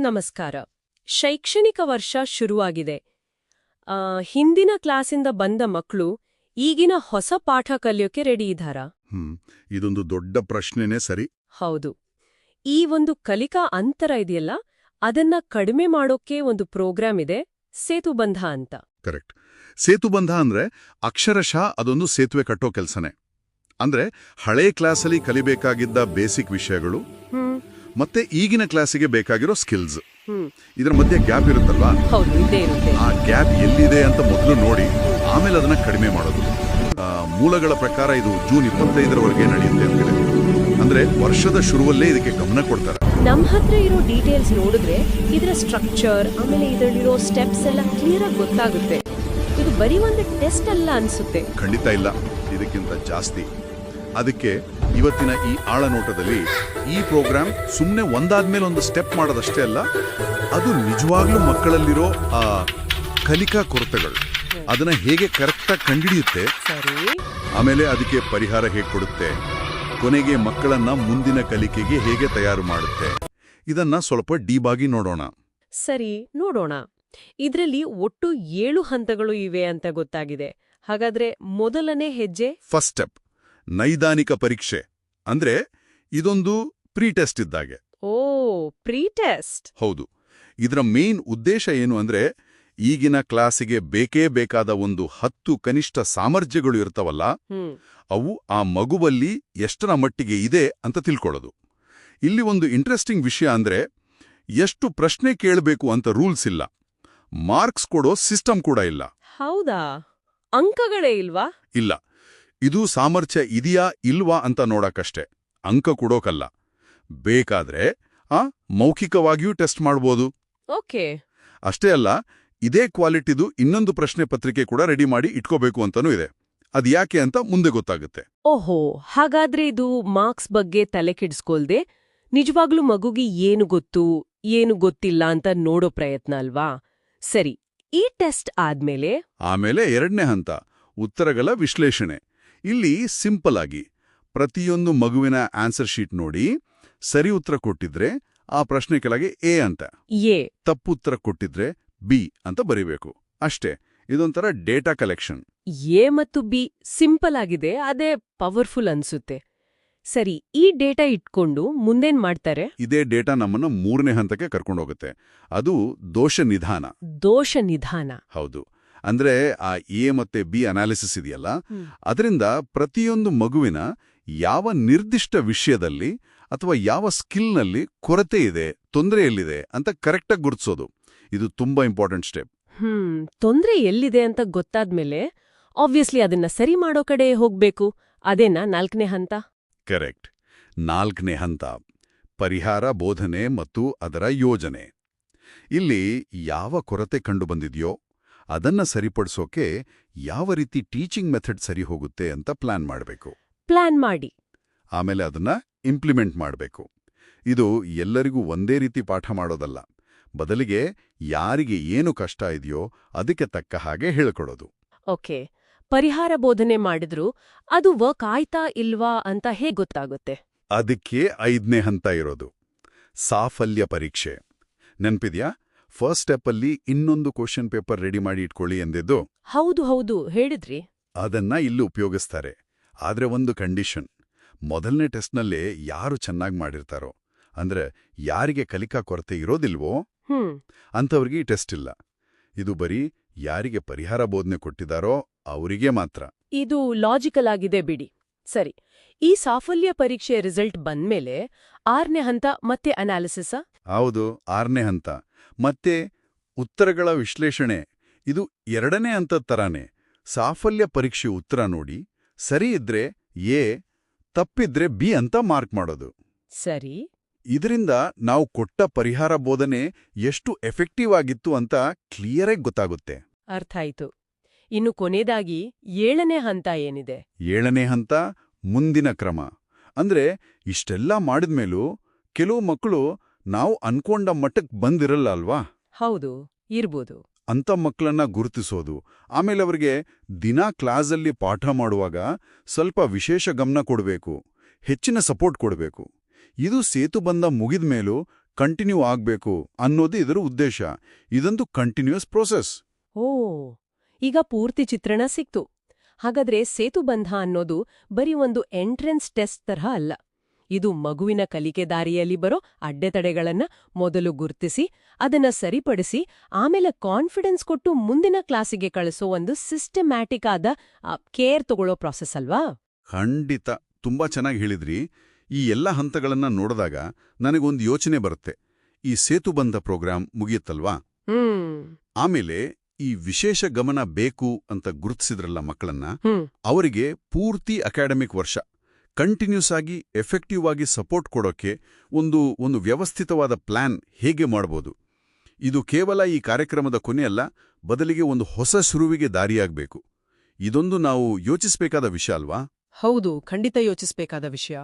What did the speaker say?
ನಮಸ್ಕಾರ. ಶೈಕ್ಷಣಿಕ ವರ್ಷ ಶುರುವಾಗಿದೆ. ಹಿಂದಿನ ಕ್ಲಾಸಿಂದ ಬಂದ ಮಕ್ಕಳು ಈಗಿನ ಹೊಸ ಪಾಠ ಕಲಿಯೋಕೆ ರೆಡಿ ಇದ್ದಾರಾ? ಹ್ಮ್ ಇದೊಂದು ದೊಡ್ಡ ಪ್ರಶ್ನೆನೇ ಸರಿ. ಹೌದು. ಈ ಒಂದು ಕಲಿಕಾ ಅಂತರ ಇದೆಯಲ್ಲ ಅದನ್ನ ಕಡಿಮೆ ಮಾಡೋಕೆ ಒಂದು ಪ್ರೋಗ್ರಾಂ ಇದೆ ಸೇತುಬಂಧ ಅಂತ. ಕರೆಕ್ಟ್. ಸೇತುಬಂಧ ಅಂದ್ರೆ ಅಕ್ಷರಶಃ ಅದೊಂದು ಸೇತುವೆ ಕಟ್ಟೋ ಕೆಲಸನೇ. ಅಂದ್ರೆ ಹಳೆ ಕ್ಲಾಸಲ್ಲಿ ಕಲಿಬೇಕಾಗಿದ್ದ ಬೇಸಿಕ್ ವಿಷಯಗಳು ಮತ್ತೆ ಈಗಿನ ಕ್ಲಾಸಿಗೆ ಬೇಕಾಗಿರೋ ಸ್ಕಿಲ್ಸ್ ಇದರ ಮಧ್ಯೆ ಗ್ಯಾಪ್ ಇರುತ್ತಲ್ವಾ? ಆ ಗ್ಯಾಪ್ ಎಲ್ಲಿದೆ ಅಂತ ಮೊದಲು ನೋಡಿ ಆಮೇಲೆ ಅದನ್ನ ಕಡಿಮೆ ಮಾಡೋದು. ಮೂಲಗಳ ಪ್ರಕಾರ ಇದು ಜೂನ್ ಇಪ್ಪತ್ತೈದರವರೆಗೆ ನಡೆಯುತ್ತೆ ಅಂತಿದೆ ಅಂದ್ರೆ ವರ್ಷದ ಶುರುವಲ್ಲೇ ಇದಕ್ಕೆ ಗಮನ ಕೊಡ್ತಾರೆ. ನಮ್ಮ ಹತ್ರ ಇರೋ ಡೀಟೇಲ್ಸ್ ನೋಡಿದ್ರೆ ಇದರ ಸ್ಟ್ರಕ್ಚರ್ ಆಮೇಲೆ ಇದರಲ್ಲಿರೋ ಸ್ಟೆಪ್ಸ್ ಎಲ್ಲ ಕ್ಲಿಯರ್ ಆಗಿ ಗೊತ್ತಾಗುತ್ತೆ. ಇದು ಬರೀ ಒಂದು ಟೆಸ್ಟ್ ಅಲ್ಲ ಅನ್ಸುತ್ತೆ. ಖಂಡಿತ ಇಲ್ಲ. ಇದಕ್ಕಿಂತ ಜಾಸ್ತಿ. ಅದಕ್ಕೆ ಇವತ್ತಿನ ಈ ಆಳನೋಟದಲ್ಲಿ ಈ ಪ್ರೋಗ್ರಾಮ್ ಸುಮ್ಮನೆ ಒಂದಾದ್ಮೇಲೆ ಒಂದು ಸ್ಟೆಪ್ ಮಾಡೋದಷ್ಟೇ ಅಲ್ಲ ಅದು ನಿಜವಾಗ್ಲೂ ಮಕ್ಕಳಲ್ಲಿರೋ ಆ ಕಲಿಕಾ ಕೊರತೆಗಳು. ಅದನ್ನ ಹೇಗೆ ಕರೆಕ್ಟಾಗಿ ಕಂಡಿಡಿಯುತ್ತೆ ಆಮೇಲೆ ಅದಕ್ಕೆ ಪರಿಹಾರ ಹೇಗೆ ಕೊಡುತ್ತೆ ಕೊನೆಗೆ ಮಕ್ಕಳನ್ನ ಮುಂದಿನ ಕಲಿಕೆಗೆ ಹೇಗೆ ತಯಾರು ಮಾಡುತ್ತೆ ಇದನ್ನ ಸ್ವಲ್ಪ ಡೀಬಾಗಿ ನೋಡೋಣ. ಸರಿ ನೋಡೋಣ. ಇದರಲ್ಲಿ ಒಟ್ಟು ಏಳು ಹಂತಗಳು ಇವೆ ಅಂತ ಗೊತ್ತಾಗಿದೆ. ಹಾಗಾದ್ರೆ ಮೊದಲನೇ ಹೆಜ್ಜೆ ಫಸ್ಟ್ ಸ್ಟೆಪ್. ನೈದಾನಿಕ ಪರೀಕ್ಷೆ. ಅಂದ್ರೆ ಇದೊಂದು ಪ್ರೀ ಟೆಸ್ಟ್ ಇದ್ದಾಗೆ. ಓ ಪ್ರೀ ಟೆಸ್ಟ್ ಹೌದು. ಇದರ ಮೇನ್ ಉದ್ದೇಶ ಏನು ಅಂದ್ರೆ ಈಗಿನ ಕ್ಲಾಸಿಗೆ ಬೇಕೇ ಬೇಕಾದ ಒಂದು ಹತ್ತು ಕನಿಷ್ಠ ಸಾಮರ್ಥ್ಯಗಳು ಇರ್ತವಲ್ಲ ಅವು ಆ ಮಗುವಲ್ಲಿ ಎಷ್ಟರ ಮಟ್ಟಿಗೆ ಇದೆ ಅಂತ ತಿಳ್ಕೊಳ್ಳೋದು. ಇಲ್ಲಿ ಒಂದು ಇಂಟ್ರೆಸ್ಟಿಂಗ್ ವಿಷಯ ಅಂದ್ರೆ ಎಷ್ಟು ಪ್ರಶ್ನೆ ಕೇಳಬೇಕು ಅಂತ ರೂಲ್ಸ್ ಇಲ್ಲ. ಮಾರ್ಕ್ಸ್ ಕೊಡೋ ಸಿಸ್ಟಮ್ ಕೂಡ ಇಲ್ಲ. ಹೌದಾ? ಅಂಕಗಳೇ ಇಲ್ವಾ? ಇಲ್ಲ. ಇದು ಸಾಮರ್ಥ್ಯ ಇದೆಯಾ ಇಲ್ವಾ ಅಂತ ನೋಡಕ್ಕಷ್ಟೆ. ಅಂಕ ಕೊಡೋಕಲ್ಲ. ಬೇಕಾದ್ರೆ ಆ ಮೌಖಿಕವಾಗಿಯೂ ಟೆಸ್ಟ್ ಮಾಡ್ಬೋದು. ಓಕೆ. ಅಷ್ಟೇ ಅಲ್ಲ ಇದೇ ಕ್ವಾಲಿಟಿದು ಇನ್ನೊಂದು ಪ್ರಶ್ನೆ ಪತ್ರಿಕೆ ಕೂಡ ರೆಡಿ ಮಾಡಿ ಇಟ್ಕೋಬೇಕು ಅಂತನೂ ಇದೆ. ಅದ್ಯಾಕೆ ಅಂತ ಮುಂದೆ ಗೊತ್ತಾಗುತ್ತೆ. ಓಹೋ ಹಾಗಾದ್ರೆ ಇದು ಮಾರ್ಕ್ಸ್ ಬಗ್ಗೆ ತಲೆ ಕೆಡಿಸ್ಕೊಳ್ದೆ ನಿಜವಾಗ್ಲೂ ಮಗುಗೆ ಏನು ಗೊತ್ತು ಏನು ಗೊತ್ತಿಲ್ಲ ಅಂತ ನೋಡೋ ಪ್ರಯತ್ನ ಅಲ್ವಾ? ಸರಿ ಈ ಟೆಸ್ಟ್ ಆದ್ಮೇಲೆ? ಆಮೇಲೆ ಎರಡನೇ ಹಂತ ಉತ್ತರಗಳ ವಿಶ್ಲೇಷಣೆ. ಇಲ್ಲಿ ಸಿಂಪಲ್ ಆಗಿ ಪ್ರತಿಯೊಂದು ಮಗುವಿನ ಆನ್ಸರ್ ಶೀಟ್ ನೋಡಿ ಸರಿ ಉತ್ತರ ಕೊಟ್ಟಿದ್ರೆ ಆ ಪ್ರಶ್ನೆ ಕೆಳಗೆ ಎ ಅಂತ. ಎ. ತಪ್ಪು ಉತ್ತರ ಕೊಟ್ಟಿದ್ರೆ ಬಿ ಅಂತ ಬರಿಬೇಕು. ಅಷ್ಟೇ ಇದೊಂಥರ ಡೇಟಾ ಕಲೆಕ್ಷನ್. ಎ ಮತ್ತು ಬಿ ಸಿಂಪಲ್ ಆಗಿದೆ ಅದೇ ಪವರ್ಫುಲ್ ಅನ್ಸುತ್ತೆ. ಸರಿ ಈ ಡೇಟಾ ಇಟ್ಕೊಂಡು ಮುಂದೇನ್ ಮಾಡ್ತಾರೆ? ಇದೇ ಡೇಟಾ ನಮ್ಮನ್ನ ಮೂರನೇ ಹಂತಕ್ಕೆ ಕರ್ಕೊಂಡೋಗುತ್ತೆ. ಅದು ದೋಷ ನಿಧಾನ. ದೋಷ ನಿಧಾನ. ಹೌದು. ಅಂದ್ರೆ ಆ ಎ ಮತ್ತೆ ಬಿ ಅನಾಲಿಸಿಸ್ ಇದೆಯಲ್ಲ? ಅದರಿಂದ ಪ್ರತಿಯೊಂದು ಮಗುವಿನ ಯಾವ ನಿರ್ದಿಷ್ಟ ವಿಷಯದಲ್ಲಿ ಅಥವಾ ಯಾವ ಸ್ಕಿಲ್ನಲ್ಲಿ ಕೊರತೆ ಇದೆ ತೊಂದರೆಯಲ್ಲಿದೆ ಅಂತ ಕರೆಕ್ಟಾಗಿ ಗುರುತಿಸೋದು. ಇದು ತುಂಬಾ ಇಂಪಾರ್ಟೆಂಟ್ ಸ್ಟೆಪ್. ಹ್ಮ್. ತೊಂದ್ರೆ ಎಲ್ಲಿದೆ ಅಂತ ಗೊತ್ತಾದ್ಮೇಲೆ ಆಬ್ವಿಯಸ್ಲಿ ಅದನ್ನ ಸರಿ ಮಾಡೋ ಕಡೆ ಹೋಗ್ಬೇಕು. ಅದೇನಾ ನಾಲ್ಕನೇ ಹಂತ? ಕರೆಕ್ಟ್. ನಾಲ್ಕನೇ ಹಂತ ಪರಿಹಾರ ಬೋಧನೆ ಮತ್ತು ಅದರ ಯೋಜನೆ. ಇಲ್ಲಿ ಯಾವ ಕೊರತೆ ಕಂಡುಬಂದಿದೆಯೋ ಅದನ್ನ ಸರಿಪಡಿಸೋಕೆ ಯಾವ ರೀತಿ ಟೀಚಿಂಗ್ ಮೆಥಡ್ ಸರಿ ಹೋಗುತ್ತೆ ಅಂತ ಪ್ಲಾನ್ ಮಾಡಬೇಕು. ಪ್ಲಾನ್ ಮಾಡಿ. ಆಮೇಲೆ ಅದನ್ನ ಇಂಪ್ಲಿಮೆಂಟ್ ಮಾಡಬೇಕು. ಇದು ಎಲ್ಲರಿಗೂ ಒಂದೇ ರೀತಿ ಪಾಠ ಮಾಡೋದಲ್ಲ. ಬದಲಿಗೆ ಯಾರಿಗೆ ಏನು ಕಷ್ಟ ಇದೆಯೋ ಅದಕ್ಕೆ ತಕ್ಕ ಹಾಗೆ ಹೇಳ್ಕೊಡೋದು. ಓಕೆ. ಪರಿಹಾರ ಬೋಧನೆ ಮಾಡಿದ್ರು ಅದು ವರ್ಕ್ ಆಯ್ತಾ ಇಲ್ವಾ ಅಂತ ಹೇಗೆ ಗೊತ್ತಾಗುತ್ತೆ? ಅದಕ್ಕೆ ಐದನೇ ಹಂತ ಇರೋದು. ಸಾಫಲ್ಯ ಪರೀಕ್ಷೆ. ನೆನ್ಪಿದ್ಯಾ? ಫಸ್ಟ್ ಸ್ಟೆಪ್ಪಲ್ಲಿ ಇನ್ನೊಂದು ಕ್ವಶನ್ ಪೇಪರ್ ರೆಡಿ ಮಾಡಿ ಇಟ್ಕೊಳ್ಳಿ ಎಂದಿದ್ದು ಹೌದು ಹೌದು ಹೇಳಿದ್ರಿ. ಅದನ್ನ ಇಲ್ಲಿ ಉಪಯೋಗಿಸ್ತಾರೆ. ಆದ್ರೆ ಒಂದು ಕಂಡೀಷನ್ ಮೊದಲನೇ ಟೆಸ್ಟ್ನಲ್ಲೇ ಯಾರು ಚೆನ್ನಾಗಿ ಮಾಡಿರ್ತಾರೋ ಅಂದ್ರೆ ಯಾರಿಗೆ ಕಲಿಕಾ ಕೊರತೆ ಇರೋದಿಲ್ವೋ ಅಂಥವ್ರಿಗೆ ಈ ಟೆಸ್ಟ್ ಇಲ್ಲ. ಇದು ಬರೀ ಯಾರಿಗೆ ಪರಿಹಾರ ಬೋಧನೆ ಕೊಟ್ಟಿದಾರೋ ಅವರಿಗೆ ಮಾತ್ರ. ಇದು ಲಾಜಿಕಲ್ ಆಗಿದೆ ಬಿಡಿ. ಸರಿ ಈ ಸಾಫಲ್ಯ ಪರೀಕ್ಷೆಯ ರಿಸಲ್ಟ್ ಬಂದ್ಮೇಲೆ ಆರನೇ ಹಂತ ಮತ್ತೆ ಅನಾಲಿಸಿಸ ಹೌದು ಆರನೇ ಹಂತ. ಮತ್ತೆ ಉತ್ತರಗಳ ವಿಶ್ಲೇಷಣೆ. ಇದು ಎರಡನೇ ಅಂತ ತರಾನೇ. ಸಾಫಲ್ಯ ಪರೀಕ್ಷೆ ಉತ್ತರ ನೋಡಿ. ಸರಿ ಇದ್ರೆ ಎ ತಪ್ಪಿದ್ರೆ ಬಿ ಅಂತ ಮಾರ್ಕ್ ಮಾಡೋದು. ಸರಿ. ಇದರಿಂದ ನಾವು ಕೊಟ್ಟ ಪರಿಹಾರ ಬೋಧನೆ ಎಷ್ಟು ಎಫೆಕ್ಟಿವ್ ಆಗಿತ್ತು ಅಂತ ಕ್ಲಿಯರಾಗಿ ಗೊತ್ತಾಗುತ್ತೆ. ಅರ್ಥ ಆಯ್ತು. ಇನ್ನು ಕೊನೆಯದಾಗಿ ಏಳನೇ ಹಂತ ಏನಿದೆ? ಏಳನೇ ಹಂತ ಮುಂದಿನ ಕ್ರಮ. ಅಂದ್ರೆ ಇಷ್ಟೆಲ್ಲ ಮಾಡಿದ್ಮೇಲೂ ಕೆಲವು ಮಕ್ಕಳು ನಾವು ಅನ್ಕೊಂಡ ಮಟ್ಟಕ್ಕೆ ಬಂದಿರಲ್ಲ ಅಲ್ವಾ? ಹೌದು ಇರ್ಬೋದು. ಅಂಥ ಮಕ್ಕಳನ್ನ ಗುರುತಿಸೋದು. ಆಮೇಲೆ ಅವರಿಗೆ ದಿನಾ ಕ್ಲಾಸಲ್ಲಿ ಪಾಠ ಮಾಡುವಾಗ ಸ್ವಲ್ಪ ವಿಶೇಷ ಗಮನ ಕೊಡಬೇಕು ಹೆಚ್ಚಿನ ಸಪೋರ್ಟ್ ಕೊಡಬೇಕು. ಇದು ಸೇತು ಬಂದ ಮುಗಿದ ಮೇಲೂ ಕಂಟಿನ್ಯೂ ಆಗಬೇಕು ಅನ್ನೋದು ಇದರ ಉದ್ದೇಶ. ಇದೊಂದು ಕಂಟಿನ್ಯೂಸ್ ಪ್ರೋಸೆಸ್. ಓ ಈಗ ಪೂರ್ತಿ ಚಿತ್ರಣ ಸಿಕ್ತು. ಹಾಗಾದ್ರೆ ಸೇತುಬಂಧ ಅನ್ನೋದು ಬರೀ ಒಂದು ಎಂಟ್ರೆನ್ಸ್ ಟೆಸ್ಟ್ ತರಹ ಅಲ್ಲ. ಇದು ಮಗುವಿನ ಕಲಿಕೆ ದಾರಿಯಲ್ಲಿ ಬರೋ ಅಡ್ಡೆತಡೆಗಳನ್ನ ಮೊದಲು ಗುರ್ತಿಸಿ ಅದನ್ನ ಸರಿಪಡಿಸಿ ಆಮೇಲೆ ಕಾನ್ಫಿಡೆನ್ಸ್ ಕೊಟ್ಟು ಮುಂದಿನ ಕ್ಲಾಸಿಗೆ ಕಳಿಸೋ ಒಂದು ಸಿಸ್ಟಮ್ಯಾಟಿಕ್ ಆದ ಕೇರ್ ತಗೊಳ್ಳೋ ಪ್ರಾಸೆಸ್ ಅಲ್ವಾ? ಖಂಡಿತ. ತುಂಬಾ ಚೆನ್ನಾಗಿ ಹೇಳಿದ್ರಿ. ಈ ಎಲ್ಲ ಹಂತಗಳನ್ನ ನೋಡಿದಾಗ ನನಗೊಂದು ಯೋಚನೆ ಬರುತ್ತೆ. ಈ ಸೇತುಬಂಧ ಪ್ರೋಗ್ರಾಂ ಮುಗಿಯುತ್ತಲ್ವಾ? ಆಮೇಲೆ ಈ ವಿಶೇಷ ಗಮನ ಬೇಕು ಅಂತ ಗುರುತಿಸಿದ್ರಲ್ಲ ಮಕ್ಕಳನ್ನ ಅವರಿಗೆ ಪೂರ್ತಿ ಅಕಾಡೆಮಿಕ್ ವರ್ಷ ಕಂಟಿನ್ಯೂಸ್ ಆಗಿ ಎಫೆಕ್ಟಿವ್ ಆಗಿ ಸಪೋರ್ಟ್ ಕೊಡೋಕೆ ಒಂದು ಒಂದು ವ್ಯವಸ್ಥಿತವಾದ ಪ್ಲಾನ್ ಹೇಗೆ ಮಾಡ್ಬೋದು? ಇದು ಕೇವಲ ಈ ಕಾರ್ಯಕ್ರಮದ ಕೊನೆಯಲ್ಲ, ಬದಲಿಗೆ ಒಂದು ಹೊಸ ಶುರುವಿಗೆ ದಾರಿಯಾಗಬೇಕು. ಇದೊಂದು ನಾವು ಯೋಚಿಸಬೇಕಾದ ವಿಷಯ ಅಲ್ವಾ? ಹೌದು, ಖಂಡಿತ ಯೋಚಿಸಬೇಕಾದ ವಿಷಯ.